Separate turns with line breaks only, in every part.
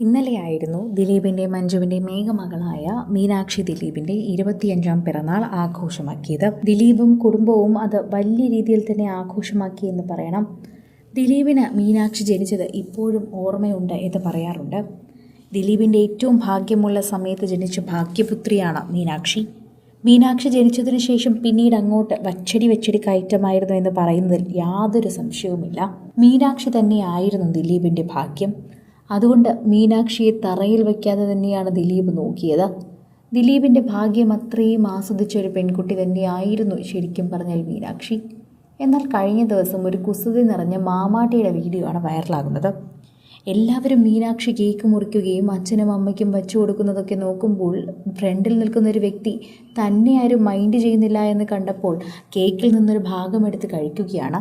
ഇന്നലെയായിരുന്നു ദിലീപിന്റെ മഞ്ജുവിന്റെ മേഘമകളായ മീനാക്ഷി ദിലീപിന്റെ ഇരുപത്തിയഞ്ചാം പിറന്നാൾ ആഘോഷമാക്കിയത്. ദിലീപും കുടുംബവും അത് വലിയ രീതിയിൽ തന്നെ ആഘോഷമാക്കി എന്ന് പറയണം. ദിലീപിന് മീനാക്ഷി ജനിച്ചത് ഇപ്പോഴും ഓർമ്മയുണ്ട് എന്ന് പറയാറുണ്ട്. ദിലീപിന്റെ ഏറ്റവും ഭാഗ്യമുള്ള സമയത്ത് ജനിച്ച ഭാഗ്യപുത്രിയാണ് മീനാക്ഷി. മീനാക്ഷി ജനിച്ചതിന് ശേഷം പിന്നീട് അങ്ങോട്ട് വച്ചടി വച്ചടി കയറ്റമായിരുന്നു എന്ന് പറയുന്നതിൽ യാതൊരു സംശയവുമില്ല. മീനാക്ഷി തന്നെയായിരുന്നു ദിലീപിന്റെ ഭാഗ്യം. അതുകൊണ്ട് മീനാക്ഷിയെ തറയിൽ വയ്ക്കാതെ തന്നെയാണ് ദിലീപ് നോക്കിയത്. ദിലീപിന്റെ ഭാഗ്യം അത്രയും ആസ്വദിച്ച ഒരു പെൺകുട്ടി തന്നെയായിരുന്നു ശരിക്കും പറഞ്ഞാൽ മീനാക്ഷി. എന്നാൽ കഴിഞ്ഞ ദിവസം ഒരു കുസൃതി നിറഞ്ഞ മാമാട്ടിയുടെ വീഡിയോ ആണ് വൈറലാകുന്നത്. എല്ലാവരും മീനാക്ഷി കേക്ക് മുറിക്കുകയും അച്ഛനും അമ്മയ്ക്കും വച്ചു കൊടുക്കുന്നതൊക്കെ നോക്കുമ്പോൾ ഫ്രണ്ടിൽ നിൽക്കുന്ന ഒരു വ്യക്തി തന്നെ ആരും മൈൻഡ് ചെയ്യുന്നില്ല എന്ന് കണ്ടപ്പോൾ കേക്കിൽ നിന്നൊരു ഭാഗമെടുത്ത് കഴിക്കുകയാണ്.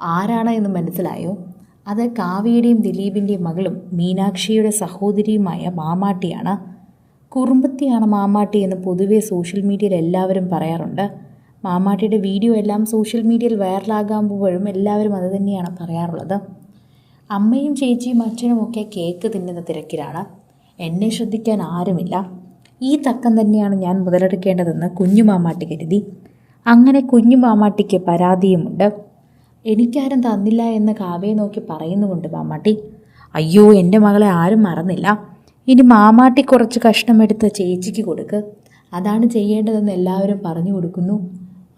ആരാണ് എന്ന് മനസ്സിലായോ? അത് കാവ്യയുടെയും ദിലീപിന്റെയും മകളും മീനാക്ഷിയുടെ സഹോദരിയുമായ മാമാട്ടിയാണ്. കുറുമ്പത്തിയാണ് മാമാട്ടി എന്ന് പൊതുവേ സോഷ്യൽ മീഡിയയിൽ എല്ലാവരും പറയാറുണ്ട്. മാമാട്ടിയുടെ വീഡിയോ എല്ലാം സോഷ്യൽ മീഡിയയിൽ വൈറലാകുമ്പോഴും എല്ലാവരും അത് തന്നെയാണ് പറയാറുള്ളത്. അമ്മയും ചേച്ചിയും അച്ഛനും ഒക്കെ കേക്ക് തിന്നുന്ന തിരക്കിലാണ്. എന്നെ ശ്രദ്ധിക്കാൻ ആരുമില്ല. ഈ തക്കം തന്നെയാണ് ഞാൻ മുതലെടുക്കേണ്ടതെന്ന് കുഞ്ഞു മാമാട്ടി കരുതി. അങ്ങനെ കുഞ്ഞു മാമാട്ടിക്ക് പരാതിയുമുണ്ട്. എനിക്കാരും തന്നില്ല എന്ന് കാവ്യയെ നോക്കി പറയുന്നുമുണ്ട് മാമാട്ടി. അയ്യോ എന്റെ മകളെ ആരും മറന്നില്ല. ഇനി മാമാട്ടി കുറച്ച് കഷ്ണമെടുത്ത് ചേച്ചിക്ക് കൊടുക്ക്. അതാണ് ചെയ്യേണ്ടതെന്ന് എല്ലാവരും പറഞ്ഞു കൊടുക്കുന്നു.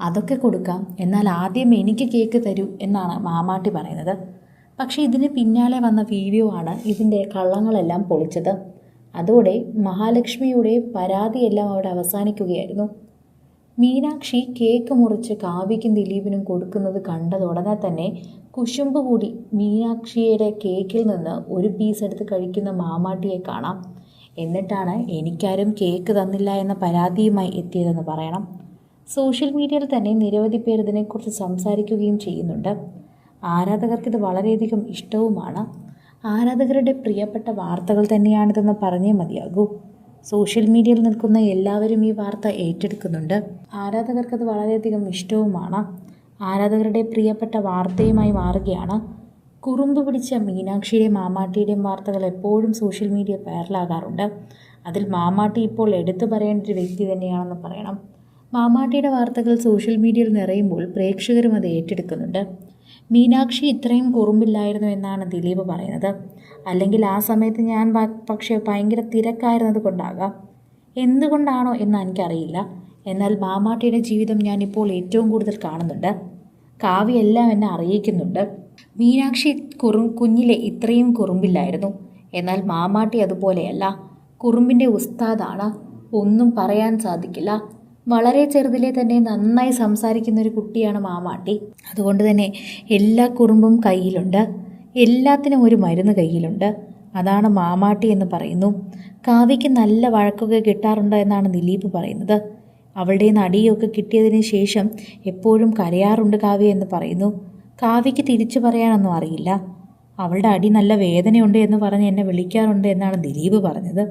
അതൊക്കെ കൊടുക്കാം. എന്നാൽ ആദ്യം എനിക്ക് കേക്ക് തരൂ എന്നാണ് മാമാട്ടി പറയുന്നത്. പക്ഷേ ഇതിന് പിന്നാലെ വന്ന വീഡിയോ ആണ് ഇതിന്റെ കള്ളങ്ങളെല്ലാം പൊളിച്ചത്. അതോടെ മഹാലക്ഷ്മിയുടെ പരാതിയെല്ലാം അവിടെ അവസാനിക്കുകയായിരുന്നു. മീനാക്ഷി കേക്ക് മുറിച്ച് കാവ്യയ്ക്കും ദിലീപിനും കൊടുക്കുന്നത് കണ്ടതുടനെ തന്നെ കുശുമ്പ് കൂടി മീനാക്ഷിയുടെ കേക്കിൽ നിന്ന് ഒരു പീസ് എടുത്ത് കഴിക്കുന്ന മാമാട്ടിയെ കാണാം. എന്നിട്ടാണ് എനിക്കാരും കേക്ക് തന്നില്ല എന്ന പരാതിയുമായി എത്തിയതെന്ന് പറയണം. സോഷ്യൽ മീഡിയയിൽ തന്നെ നിരവധി പേർ ഇതിനെക്കുറിച്ച് സംസാരിക്കുകയും ചെയ്യുന്നുണ്ട്. ആരാധകർക്ക് ഇത് വളരെയധികം ഇഷ്ടവുമാണ്. ആരാധകരുടെ പ്രിയപ്പെട്ട വാർത്തകൾ തന്നെയാണിതെന്ന് പറഞ്ഞേ മതിയാകൂ. സോഷ്യൽ മീഡിയയിൽ നിൽക്കുന്ന എല്ലാവരും ഈ വാർത്ത ഏറ്റെടുക്കുന്നുണ്ട്. ആരാധകർക്കത് വളരെയധികം ഇഷ്ടവുമാണ്. ആരാധകരുടെ പ്രിയപ്പെട്ട വാർത്തയുമായി മാറുകയാണ്. കുറുമ്പ് പിടിച്ച മീനാക്ഷിയുടെയും മാമാട്ടിയുടെയും വാർത്തകൾ എപ്പോഴും സോഷ്യൽ മീഡിയ വൈറലാകാറുണ്ട്. അതിൽ മാമാട്ടി ഇപ്പോൾ എടുത്തു പറയേണ്ട ഒരു വ്യക്തി തന്നെയാണെന്ന് പറയണം. മാമാട്ടിയുടെ വാർത്തകൾ സോഷ്യൽ മീഡിയയിൽ നിറയുമ്പോൾ പ്രേക്ഷകരും അത് ഏറ്റെടുക്കുന്നുണ്ട്. മീനാക്ഷി ഇത്രയും കുറുമ്പില്ലായിരുന്നു എന്നാണ് ദിലീപ് പറയുന്നത്. അല്ലെങ്കിൽ ആ സമയത്ത് ഞാൻ പക്ഷേ ഭയങ്കര തിരക്കായിരുന്നത് കൊണ്ടാകാം. എന്തുകൊണ്ടാണോ എന്ന് എനിക്കറിയില്ല. എന്നാൽ മാമാട്ടിയുടെ ജീവിതം ഞാനിപ്പോൾ ഏറ്റവും കൂടുതൽ കാണുന്നുണ്ട്. കാവ്യെല്ലാം എന്നെ അറിയിക്കുന്നുണ്ട്. മീനാക്ഷി കുറു കുഞ്ഞിലെ ഇത്രയും കുറുമ്പില്ലായിരുന്നു. എന്നാൽ മാമാട്ടി അതുപോലെയല്ല. കുറുമ്പിന്റെ ഉസ്താദാണ്. ഒന്നും പറയാൻ സാധിക്കില്ല. വളരെ ചെറുതിലെ തന്നെ നന്നായി സംസാരിക്കുന്ന ഒരു കുട്ടിയാണ് മാമാട്ടി. അതുകൊണ്ട് തന്നെ എല്ലാ കുറുമ്പും കയ്യിലുണ്ട്. എല്ലാത്തിനും ഒരു മരുന്ന് കയ്യിലുണ്ട്. അതാണ് മാമാട്ടി എന്ന് പറയുന്നു. കാവ്യയ്ക്ക് നല്ല വഴക്കൊക്കെ കിട്ടാറുണ്ട് എന്നാണ് ദിലീപ് പറയുന്നത്. അവളുടെ നടിയൊക്കെ കിട്ടിയതിന് ശേഷം എപ്പോഴും കരയാറുണ്ട് കാവ്യ എന്ന് പറയുന്നു. കാവ്യയ്ക്ക് തിരിച്ചു പറയാനൊന്നും അറിയില്ല. അവളുടെ അടി നല്ല വേദനയുണ്ട് എന്ന് പറഞ്ഞ് എന്നെ വിളിക്കാറുണ്ട് എന്നാണ് ദിലീപ് പറഞ്ഞത്.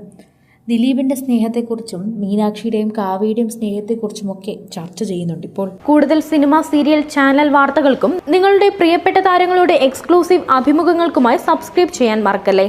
ദിലീപിന്റെ സ്നേഹത്തെക്കുറിച്ചും മീനാക്ഷിയുടെയും കാവ്യയുടെയും സ്നേഹത്തെക്കുറിച്ചുമൊക്കെ ചർച്ച ചെയ്യുന്നുണ്ട് ഇപ്പോൾ.
കൂടുതൽ സിനിമ സീരിയൽ ചാനൽ വാർത്തകൾക്കും നിങ്ങളുടെ പ്രിയപ്പെട്ട താരങ്ങളുടെ എക്സ്ക്ലൂസീവ് അഭിമുഖങ്ങൾക്കുമായി സബ്സ്ക്രൈബ് ചെയ്യാൻ മറക്കല്ലേ?